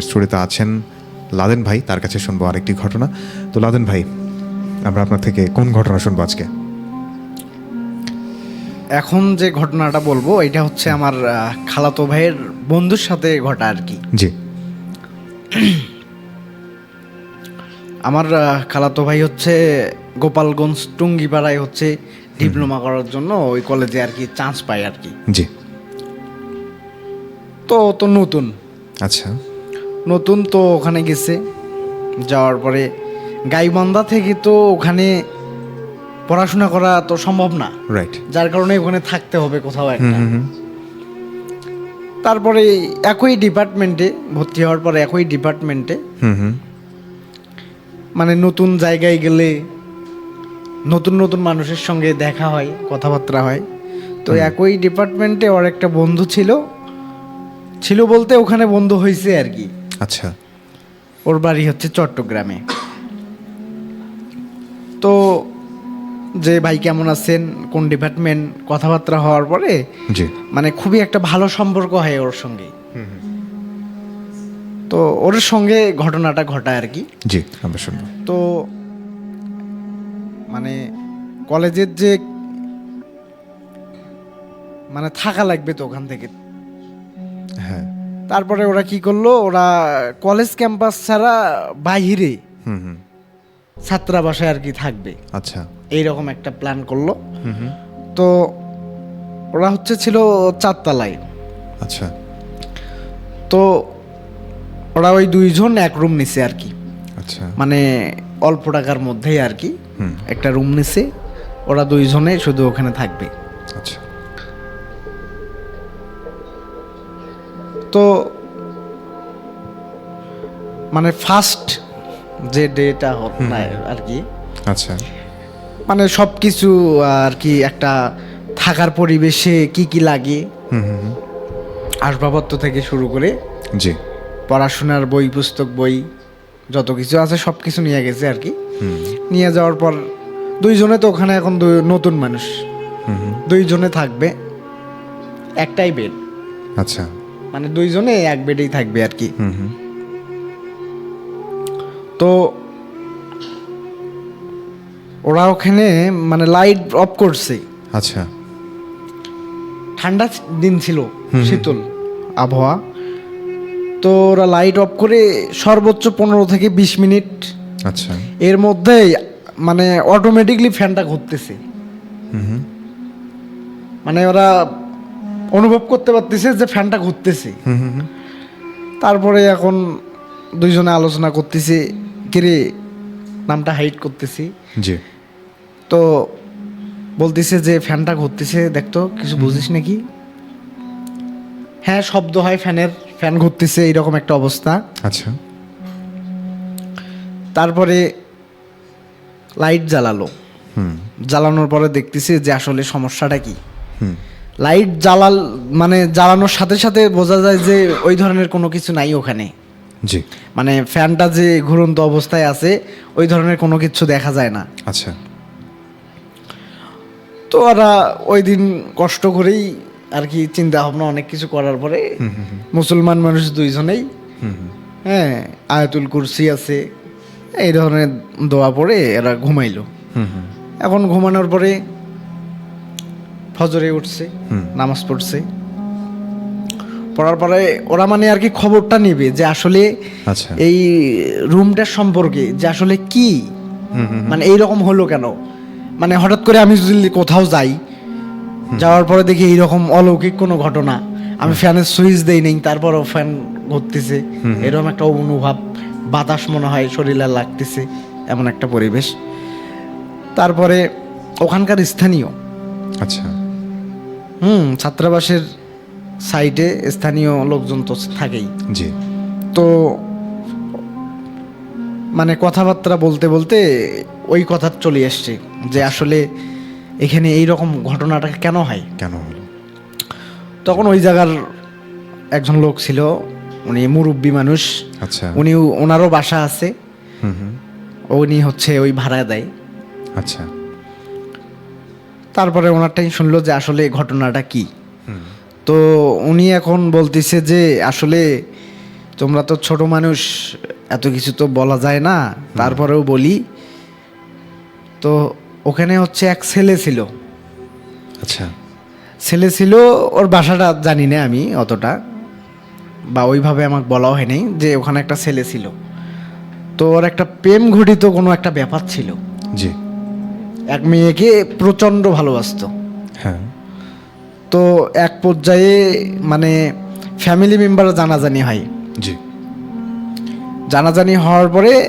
স্টোরিতে আছেন লাদেন ভাই তার কাছে শুনব আরেকটি ঘটনা। তো লাদেন ভাই আমরা আপনার থেকে কোন ঘটনা শুনব আজকে? এখন যে ঘটনাটা বলব এটা হচ্ছে আমার খালাতো ভাইয়ের বন্ধুর সাথে ঘটা আর কি। জি। আমার খালাতো ভাই হচ্ছে গোপালগঞ্জ টুঙ্গিপাড়ায় হচ্ছে ডিপ্লোমা করার জন্য ওই কলেজে আর কি চান্স পায় আর কি। জি। তো তো নতুন। আচ্ছা। নতুন তো ওখানে গেছে। যাওয়ার পরে গাইবান্ধা থেকে তো ওখানে পড়াশোনা করা তো সম্ভব না। রাইট যার কারণে ওখানে থাকতে হবে কোথাও একটা। তারপরে একই ডিপার্টমেন্টে ভর্তি হওয়ার পরে একই ডিপার্টমেন্টে মানে নতুন জায়গায় গেলে নতুন নতুন মানুষের সঙ্গে দেখা হয় কথাবার্তা হয়। তো একই ডিপার্টমেন্টে ওর একটা বন্ধু ছিল। ছিল বলতে ওখানে বন্ধু হয়েছে আর কি। আচ্ছা। ওর বাড়ি হচ্ছে চট্টগ্রামে। তো যে ভাই কেমন আছেন কোন ডিপার্টমেন্ট কথাবার্তা হওয়ার পরে জি। মানে খুবই একটা ভালো সম্পর্ক হয় ওর সঙ্গে। তো ওর সঙ্গে ঘটনাটা ঘটায় আর কি। জি আমরা শুনব। তো মানে কলেজের যে মানে থাকা লাগবে তো ওখান থেকে। তারপরে ওরা কি করল? ওরা কলেজ ক্যাম্পাস ছাড়া বাইরে হুম হুম। ছাত্রাবাসায় আর কি থাকবে। আচ্ছা। এইরকম একটা প্ল্যান করল। হুম হুম। তো ওরা হচ্ছে ছিল চারতলায়। আচ্ছা। তো ওরা ওই দুইজন এক রুম নিছে আর কি। আচ্ছা। মানে অল্প টাকার মধ্যেই আর কি। হুম। একটা রুম নিছে। ওরা দুইজনে শুধু ওখানে থাকবে। আচ্ছা। মানে ফার্স্ট যে ডেটা আর কি আচ্ছা। মানে সব কিছু আর কি একটা থাকার পরিবেশে কি কি লাগে হুম হুম হুম। আসবাবপত্র থেকে শুরু করে জি। পড়াশোনার বই পুস্তক বই যত কিছু আছে সব কিছু নিয়ে গেছে আর কি নিয়ে যাওয়ার পর দুইজনে তো ওখানে এখন নতুন মানুষ। দুইজনে থাকবে। একটাই বেড আচ্ছা। মানে দুইজনে এক বেডেই থাকবে আর কি। হুম হুম। তো ওরা ওখানে মানে লাইট অফ করছে। আচ্ছা। ঠান্ডা দিন ছিল শীতল আবহাওয়া। তো ওরা লাইট অফ করে সর্বোচ্চ পনেরো থেকে বিশ মিনিট। আচ্ছা। এর মধ্যে মানে অটোমেটিকলি ফ্যানটা ঘুরতেছে। মানে ওরা অনুভব করতে পারতেছে যে ফ্যানটা ঘুরতেছে। হুম হুম হুম। তারপরে এখন দুইজনে আলোচনা করতেছি কিরে নামটা হাইট করতেছি। জি। তো বলতেছে যে ফ্যানটা ঘুরতেছে দেখতো কিছু বুঝিস নাকি? হ্যাঁ শব্দ হয় ফ্যানের ফ্যান ঘুরতেছে এইরকম একটা অবস্থা। আচ্ছা। তারপরে লাইট জ্বালালো। হুম। জ্বালানোর পরে দেখতেছি যে আসলে সমস্যাটা কি। হুম। লাইট জ্বালাল মানে জ্বালানোর সাথে সাথে বোঝা যায় যে ওই ধরনের কোনো কিছু নাই ওখানে। জি। মানে ফ্যানটা যে ঘুরন্ত অবস্থায় আছে ওই ধরনের কোনো কিছু দেখা যায় না। আচ্ছা। তো ওরা ওই দিন কষ্ট করেই আর কি চিন্তা ভাবনা অনেক কিছু করার পরে মুসলমান মানুষ দুইজনেই হ্যাঁ আয়াতুল কুরসি আছে এই ধরনের দোয়া পড়ে এরা ঘুমাইলো। এখন ঘুমানোর পরে ফজরে উঠছে। নামাজ পড়ছে। পড়ার পরে ওরা মানে আর কি খবরটা নেবে যে আসলে আচ্ছা। এই রুমটার সম্পর্কে যে আসলে কি? মানে এইরকম হলো কেন? মানে হঠাৎ করে আমি যদি কোথাও যাই যাওয়ার পরে দেখি এইরকম অলৌকিক কোনো ঘটনা। আমি ফ্যানের সুইচ দেই নেই তারপরও ফ্যান ঘুরতেছে। এরকম একটা অনুভব বাতাস মনে হয় শরীরে লাগতেছে এমন একটা পরিবেশ। তারপরে ওখানকার স্থানীয় আচ্ছা। হুম ছাত্রাবাসের সাইডে স্থানীয় লোকজন তো থাকেই। জি। তো মানে কথাবার্তা বলতে বলতে ওই কথা চলে এসছে যে আসলে এখানে এই রকম ঘটনাটা কেন হয়? কেন হলো? তখন ওই জায়গার একজন লোক ছিল উনি মুরব্বী মানুষ। আচ্ছা। উনি ওনারও বাসা আছে। উনি হচ্ছে ওই ভাড়া দেয়। আচ্ছা। তারপরে ওনারটাই শুনলো যে আসলে ঘটনাটা কি। তো উনি এখন বলতেছে যে আসলে তোমরা তো ছোট মানুষ এত কিছু তো বলা যায় না। তারপরেও বলি তো ওখানে হচ্ছে এক ছেলে ছিল। আচ্ছা। ছেলে ছিল ওর বাসাটা জানি না আমি অতটা বা ওইভাবে আমাকে বলাও হয়নি যে ওখানে একটা ছেলে ছিল। তো ওর একটা প্রেম ঘটিত কোনো একটা ব্যাপার ছিল। জি। এক মেয়েকে প্রচণ্ড ভালোবাসতো। হ্যাঁ। তো এক পর্যায়ে মানে ফ্যামিলি মেম্বার জানাজানি হয়। জি। জানাজানি হওয়ার পরে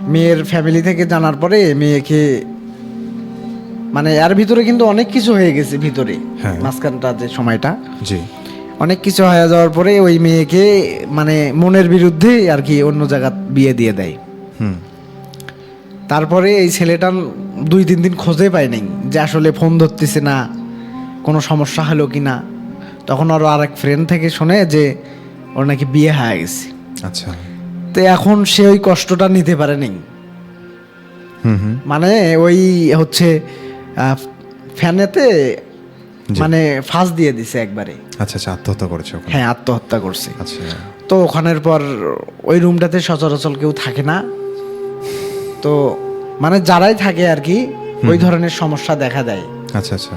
মেয়ের ফ্যামিলি থেকে জানার পরে মেয়েকে মানে এর ভিতরে কিন্তু অনেক কিছু হয়ে গেছে ভিতরে। হ্যাঁ। মাঝখানটা যে সময়টা। জি। অনেক কিছু হয়ে যাওয়ার পরে ওই মেয়েকে মানে মনের বিরুদ্ধে আর কি অন্য জায়গা বিয়ে দিয়ে দেয়। হুম। তারপরে এই ছেলেটা দুই তিন দিন খোঁজে পায় নাই যে আসলে ফোন ধরতেছে না কোনো সমস্যা হলো কি না। তখন আরও আর এক ফ্রেন্ড থেকে শুনে যে ওর নাকি বিয়ে হয়ে গেছে। আচ্ছা। তো এখন সে ওই কষ্টটা নিতে পারে নাই। মানে ওই হচ্ছে ফ্যানেতে মানে ফাঁস দিয়ে দিছে একবারে। আচ্ছা আচ্ছা আত্মহত্যা করেছে হ্যাঁ আত্মহত্যা করছে। আচ্ছা। তো ওখানের পর ওই রুমটাতে সচরাচর কেউ থাকে না। তো মানে যারাই থাকে আর কি ওই ধরনের সমস্যা দেখা দেয়। আচ্ছা আচ্ছা।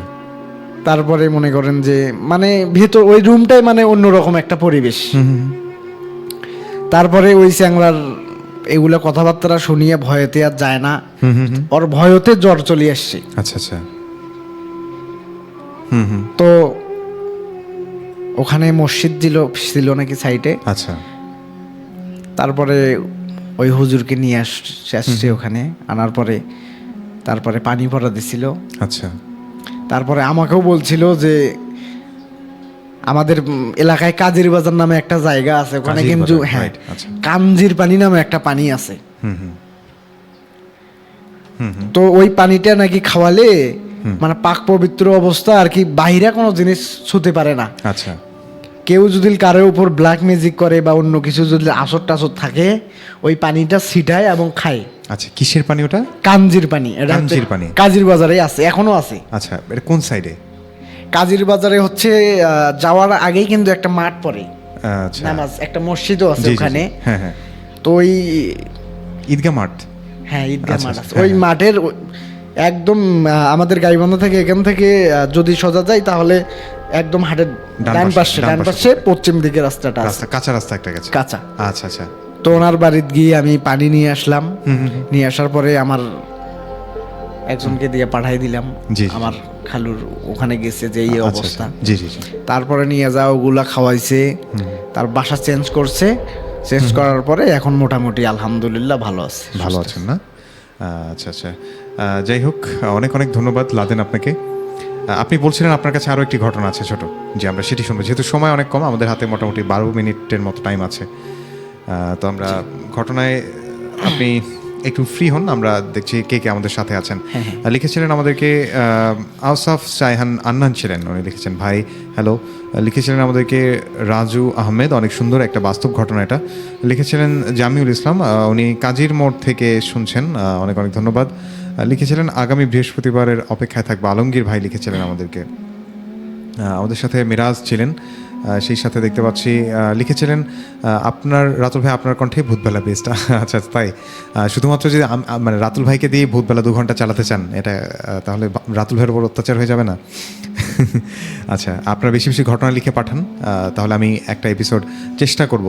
তারপরে মনে করেন যে মানে ভেতর ওই রুমটাই মানে অন্যরকম একটা পরিবেশ। তারপরে ওই চ্যাংলার এগুলো কথাবার্তা শুনিয়ে ভয়তে আর যায় না। ওর ভয়তে জ্বর চলে আসছে। আচ্ছা আচ্ছা। হুম হুম। তো ওখানে মসজিদ ছিল ছিল নাকি সাইডে আচ্ছা। তারপরে ওই হুজুরকে নিয়ে আসছে আসছে ওখানে আনার পরে তারপরে পানি পড়া দিছিল। আচ্ছা। তারপরে আমাকেও বলছিল যে আমাদের এলাকায় কাজির বাজার নামে একটা জায়গা আছে ওখানে কিন্তু হ্যাঁ আচ্ছা। কাঞ্জির পানি নামে একটা পানি আছে। তো ওই পানিটা নাকি খাওয়ালে মানে পাক পবিত্র অবস্থা আর কি বাইরে কোনো জিনিস ছুতে পারে না। আচ্ছা। কেউ যদি কারোর উপর ব্ল্যাক ম্যাজিক করে বা অন্য কিছু যদি আসর টাসর থাকে ওই পানিটা ছিটায় এবং খায়। আচ্ছা কিসের পানি ওটা? কাঞ্জির পানি এটা কাঞ্জির পানি। কাজির বাজারে আছে এখনও আছে। আচ্ছা এটা কোন সাইডে কাজির বাজারে হচ্ছে যাওয়ার আগেই কিন্তু একটা মাঠ পড়ে। আচ্ছা। নামাজ একটা মসজিদও আছে। ওখানে। হ্যাঁ হ্যাঁ। তো ওই ঈদগাহ মাঠ? হ্যাঁ ঈদগাহ আচ্ছা, মাঠ আচ্ছা, আছে। ওই হ্যাঁ, মাঠের একদম আমাদের গাইবান্ধা থেকে এখান থেকে যদি সোজা যাই তাহলে একদম হাটের ডান পাশে, ডান পাশে। পাশে পশ্চিম দিকে রাস্তাটা আছে। রাস্তা কাঁচা রাস্তা একটা গেছে? কাঁচা। আচ্ছা আচ্ছা। তো ওনার বাড়িতে গিয়ে আমি পানি নিয়ে আসলাম। নিয়ে আসার পরে আমার একজনকে দিয়ে পাঠাই দিলাম। আমার খালুর ওখানে গেছে যে এই আচ্ছা, অবস্থা। আচ্ছা। জি জি জি। তারপরে নিয়ে যাও ওগুলা খাওয়াইছে। তার বাসা চেঞ্জ করছে। চেঞ্জ করার পরে এখন মোটামুটি আলহামদুলিল্লাহ ভালো আছে ভালো আছেন না? আচ্ছা আচ্ছা। যাই হোক অনেক অনেক ধন্যবাদ লাদেন আপনাকে। আপনি বলছিলেন আপনার কাছে আরও একটি ঘটনা আছে ছোট যে আমরা সেটি শুনব। যেহেতু সময় অনেক কম আমাদের হাতে মোটামুটি বারো মিনিটের মতো টাইম আছে। তো আমরা ঘটনায় আপনি একটু ফ্রি হন আমরা দেখছি কে কে আমাদের সাথে আছেন। লিখেছিলেন আমাদেরকে আউসাফ সাইহান আন্নান ছিলেন উনি লিখেছেন ভাই হ্যালো লিখেছিলেন আমাদেরকে রাজু আহমেদ অনেক সুন্দর একটা বাস্তব ঘটনা এটা। লিখেছিলেন জামিউল ইসলাম উনি কাজীর মোড় থেকে শুনছেন অনেক অনেক ধন্যবাদ। লিখেছিলেন, আগামী বৃহস্পতিবারের অপেক্ষায় থাকবে। আলমগীর ভাই লিখেছিলেন আমাদেরকে। আমাদের সাথে মিরাজ ছিলেন সেই সাথে দেখতে পাচ্ছি লিখেছিলেন আপনার, রাতুল ভাই আপনার কণ্ঠে ভূতবেলা বেস্ট। আচ্ছা তাই। শুধুমাত্র যদি মানে রাতুল ভাইকে দিয়ে ভূতবেলা দু ঘণ্টা চালাতে চান, এটা তাহলে রাতুল ভাইয়ের উপর অত্যাচার হয়ে যাবে না। আচ্ছা আপনারা বেশি বেশি ঘটনা লিখে পাঠান তাহলে আমি একটা এপিসোড চেষ্টা করব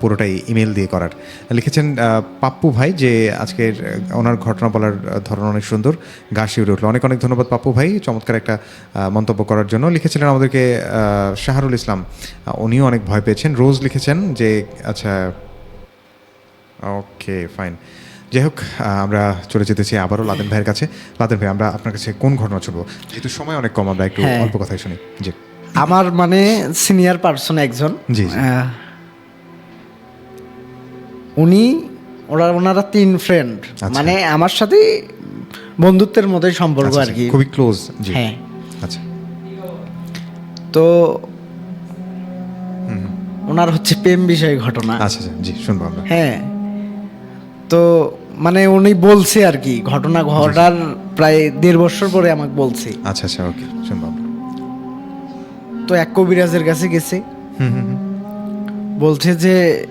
পুরোটাই ইমেল দিয়ে করার। লিখেছেন পাপ্পু ভাই, যে আজকের ওনার ঘটনা বলার ধরন অনেক সুন্দর, গা শিউরে উঠল। অনেক অনেক ধন্যবাদ পাপ্পু ভাই, চমৎকার একটা মন্তব্য করার জন্য। লিখেছিলেন আমাদেরকে শাহরুল ইসলাম উনিও অনেক ভয় পেয়েছেন। রোজ লিখেছেন যে আচ্ছা ওকে ফাইন যাই হোক আমরা চলে যেতেছি আবারও লাদেন ভাইয়ের কাছে। লাদেন ভাই আমরা আপনার কাছে কোন ঘটনা শুনব যেহেতু সময় অনেক কম আমরা একটু হ্যাঁ। অল্প কথাই শুনি। জি। আমার মানে সিনিয়র পার্সন একজন। জি। উনি ওরা ওনারা তিন ফ্রেন্ড আচ্ছা। মানে আমার সাথে বন্ধুত্বের মতোই সম্পর্ক আচ্ছা, আর আচ্ছা, কি। খুবই ক্লোজ জি। হ্যাঁ। আচ্ছা। তো ওনার হচ্ছে প্রেম বিষয় ঘটনা। আচ্ছা আচ্ছা জি শুনব আমরা। হ্যাঁ। তো মানে উনি বলছে আর কি ঘটনা ঘটার প্রায় দেড় বছর পরে আমাকে বলছে। আচ্ছা আচ্ছা ওকে আমরা তো এক কবিরাজের কাছে গেছে। হুম হুম হুম। বলছে যে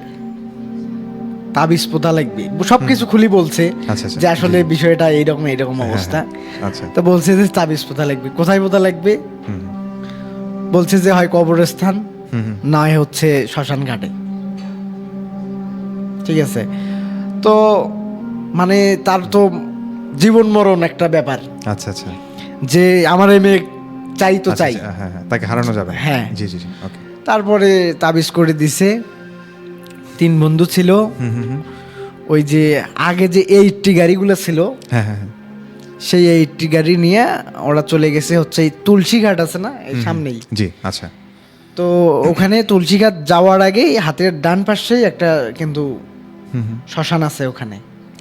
তাবিজ পোতা লাগবে। সবকিছু খুলি বলছে আচ্ছা, আচ্ছা। যে আসলে বিষয়টা এইরকম এইরকম অবস্থা। আচ্ছা। তো বলছে যে তাবিজ পোতা লাগবে। কোথায় পোতা লাগবে? হুম বলছে যে হয় কবরস্থান। নয় হচ্ছে শ্মশান ঘাটে ঠিক আছে। তো মানে তার তো জীবন মরণ একটা ব্যাপার। আচ্ছা আচ্ছা। যে আমার এই মেয়ে চাই তো আচ্ছা, চাই। আচ্ছা, হ্যাঁ হ্যাঁ তাকে হারানো যাবে। হ্যাঁ। জি জি জি ওকে। তারপরে তাবিজ করে দিছে। তিন বন্ধু ছিল। ওই যে আগে যে এইটটি গাড়িগুলো ছিল হ্যাঁ হ্যাঁ হ্যাঁ। সেই এইটটি গাড়ি নিয়ে ওরা চলে গেছে হচ্ছে এই তুলসী ঘাট আছে না এই সামনেই। জি আচ্ছা। তো ওখানে তুলসী ঘাট যাওয়ার আগেই হাতের ডান পাশেই একটা কিন্তু। শ্মশান আছে ওখানে।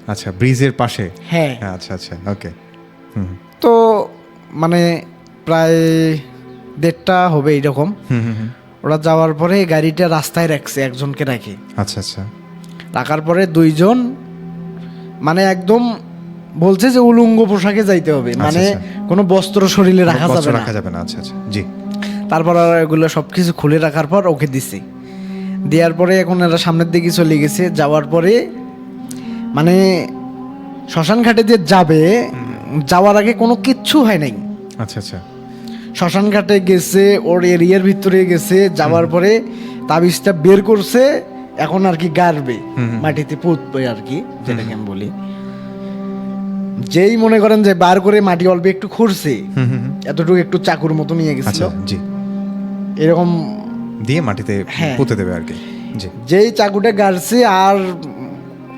আচ্ছা ব্রিজের পাশে? হ্যাঁ। হ্যাঁ আচ্ছা আচ্ছা ওকে। তো মানে প্রায় দেড়টা হবে এইরকম। হুম হুম হুম। ওরা যাওয়ার পরে গাড়িটা রাস্তায় রাখছে একজনকে রাখে। আচ্ছা আচ্ছা। রাখার পরে দুইজন মানে একদম বলছে যে উলঙ্গ পোশাকে যাইতে হবে। মানে আচ্ছা। কোনো বস্ত্র শরীরে রাখা যাবে না। রাখা যাবে না আচ্ছা আচ্ছা জি। তারপর এগুলো সব কিছু খুলে রাখার পর ওকে দিছে। দেওয়ার পরে এখন এরা সামনের দিকে চলে গেছে। যাওয়ার পরে মানে শ্মশান ঘাটে যে যাবে যাওয়ার আগে কোনো কিচ্ছু হয় নাই। আচ্ছা আচ্ছা। শ্মশান ঘাটে গেছে ওর এরিয়ার ভিতরে গেছে যাওয়ার পরে তাবিজটা বের করছে এখন আর কি গাড়বে মাটিতে পুঁতবে আর কি যেটাকে আমি বলি। যেই মনে করেন যে বার করে মাটি অল্প একটু খুঁড়ছে হুম হুম হুম। এতটুকু একটু চাকুর মতো নিয়ে গেছিল। আচ্ছা জি। এরকম দিয়ে মাটিতে হ্যাঁ। পুঁতে দেবে আর কি যেই চাকুটা গাড়ছে আর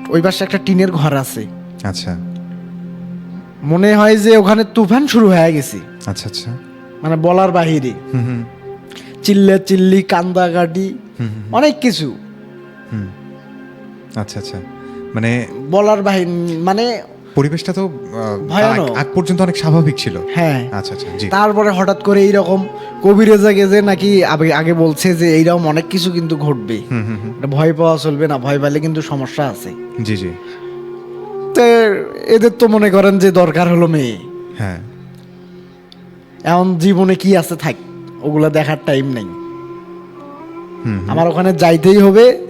ওই পাশে একটা টিনের ঘর আছে। আচ্ছা। মনে হয় যে ওখানে তুফান শুরু হয়ে গেছে। আচ্ছা আচ্ছা। মানে বলার বাহিরে। হুম হুম। চিল্লা চিল্লি কান্দাকাটি অনেক কিছু। হুম। আচ্ছা আচ্ছা। মানে বলার বাহিনী মানে পরিবেশটা তো ভয়ানক। আগ- পর্যন্ত অনেক স্বাভাবিক ছিল। হ্যাঁ। আচ্ছা আচ্ছা জি। তারপরে হঠাৎ করে এইরকম কবিরাজা নাকি আগে বলছে যে এইরকম অনেক কিছু কিন্তু ঘটবে ভয় পাওয়া চলবে না ভয় পেলে কিন্তু সমস্যা আছে। জি জি। তো এদের তো মনে করেন যে দরকার হলো মেয়ে। হ্যাঁ। এখন জীবনে কি আছে থাক ওগুলা দেখার টাইম নেই। হুম। আমার ওখানে যাইতেই হবে।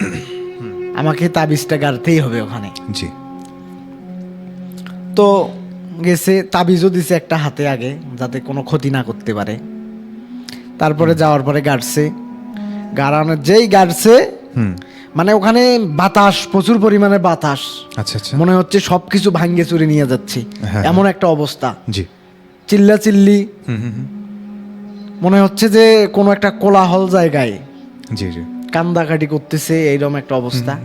আমাকে তাবিজটা গাড়তেই হবে ওখানে। জি। তো গেছে তাবিজও দিছে একটা হাতে আগে যাতে কোনো ক্ষতি না করতে পারে। তারপরে যাওয়ার পরে গাড়ছে। গাড়ানো যেই গাড়ছে মানে ওখানে বাতাস প্রচুর পরিমাণে বাতাস। আচ্ছা আচ্ছা। মনে হচ্ছে সব কিছু ভাঙ্গে চুরে নিয়ে যাচ্ছি। হ্যাঁ। এমন একটা অবস্থা। জি। চিল্লা চিল্লি। হুম হুম হুম। মনে হচ্ছে যে কোনো একটা কোলাহল জায়গায়। জি জি। কান্দাকাটি করতেছে এইরকম একটা অবস্থা।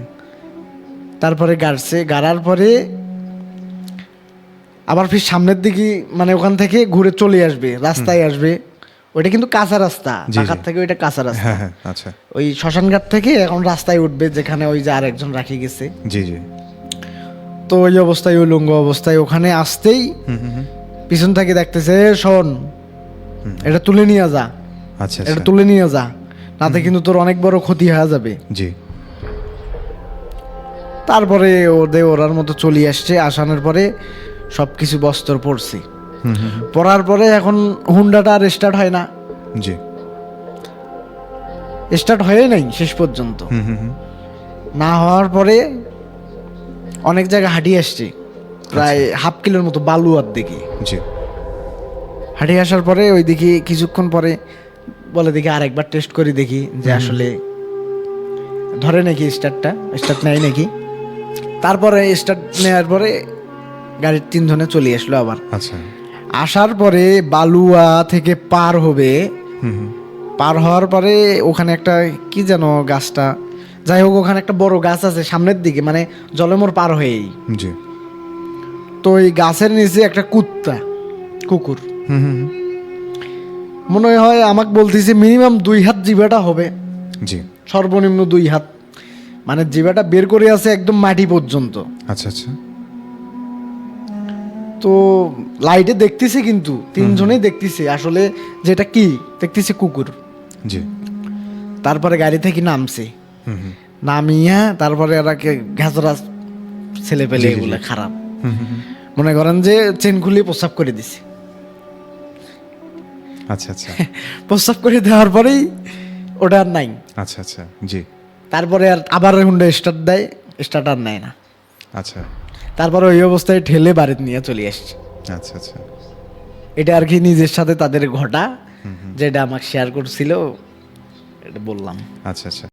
তারপরে গাড়ছে। গাড়ার পরে আবার ফির সামনের দিকে মানে ওখান থেকে ঘুরে চলে আসবে রাস্তায় আসবে। ওইটা কিন্তু কাঁচা রাস্তা ঢাকার থেকে ওইটা কাঁচা রাস্তা। হ্যাঁ হ্যাঁ আচ্ছা। ওই শ্মশানঘাট থেকে এখন রাস্তায় উঠবে যেখানে ওই যে আরেকজন রাখি গেছে। জি জি। তো ওই অবস্থায় ওই লুঙ্গ অবস্থায় ওখানে আসতেই। পিছন থেকে দেখতেছে শোন এটা তুলে নিয়ে যা। আচ্ছা এটা আচ্ছা। তুলে নিয়ে যা। তাতে কিন্তু তোর অনেক বড় ক্ষতি হয়ে যাবে। জি। তারপরে ওদের ওরার মতো চলে আসছে আসানোর পরে সব কিছু বস্তর হুম। পড়ার পরে এখন হুন্ডাটা আর স্টার্ট হয় না। জি। স্টার্ট হয়ে নাই শেষ পর্যন্ত। না হওয়ার পরে অনেক জায়গায় হাঁটিয়ে আসছে। প্রায় হাফ কিলোর মতো বালুয়ার দিকে। জি। হাঁটিয়ে আসার পরে ওই দিকে কিছুক্ষণ পরে বলে দেখি আরেকবার টেস্ট করি দেখি যে আসলে ধরে নাকি স্টার্টটা স্টার্ট নেয় নাকি। তারপরে স্টার্ট নেওয়ার পরে গাড়ির তিন ধনে চলে আসলো আবার। আচ্ছা। আসার পরে বালুয়া থেকে পার হবে। পার হওয়ার পরে ওখানে একটা কি যেন গাছটা যাই হোক ওখানে একটা বড় গাছ আছে সামনের দিকে মানে জলমোর পার হয়েই। জি। তো ওই গাছের নিচে একটা কুত্তা কুকুর। হুম হুম হুম। মনে হয় আমাকে বলতেছে মিনিমাম দুই হাত জিবাটা হবে। জি। সর্বনিম্ন দুই হাত। মানে জিবাটা বের করে আছে একদম মাটি পর্যন্ত। আচ্ছা আচ্ছা। তো লাইটে দেখতেছে কিন্তু তিনজনেই দেখতেছে। আসলে যেটা কি দেখতেছে কুকুর। জি। তারপরে গাড়ি থেকে নামছে। নামিয়া তারপরে ওরা ঘাসরা ছেলে পেলে। এগুলো খারাপ। মনে করেন যে চেন খুলে প্রস্রাব করে দিছে। আচ্ছা আচ্ছা। প্রস্রাব করে দেওয়ার পরেই ওটা আর নাই। আচ্ছা আচ্ছা। জি। তারপরে আর আবার হুন্ডা স্টার্ট দেয় স্টার্ট আর নেয় না। আচ্ছা। তারপরে ওই অবস্থায় ঠেলে বাড়িতে নিয়ে চলে আসছে। আচ্ছা আচ্ছা। এটা আর কি নিজের সাথে তাদের ঘটা যেটা আমাকে শেয়ার করছিল এটা বললাম। আচ্ছা আচ্ছা।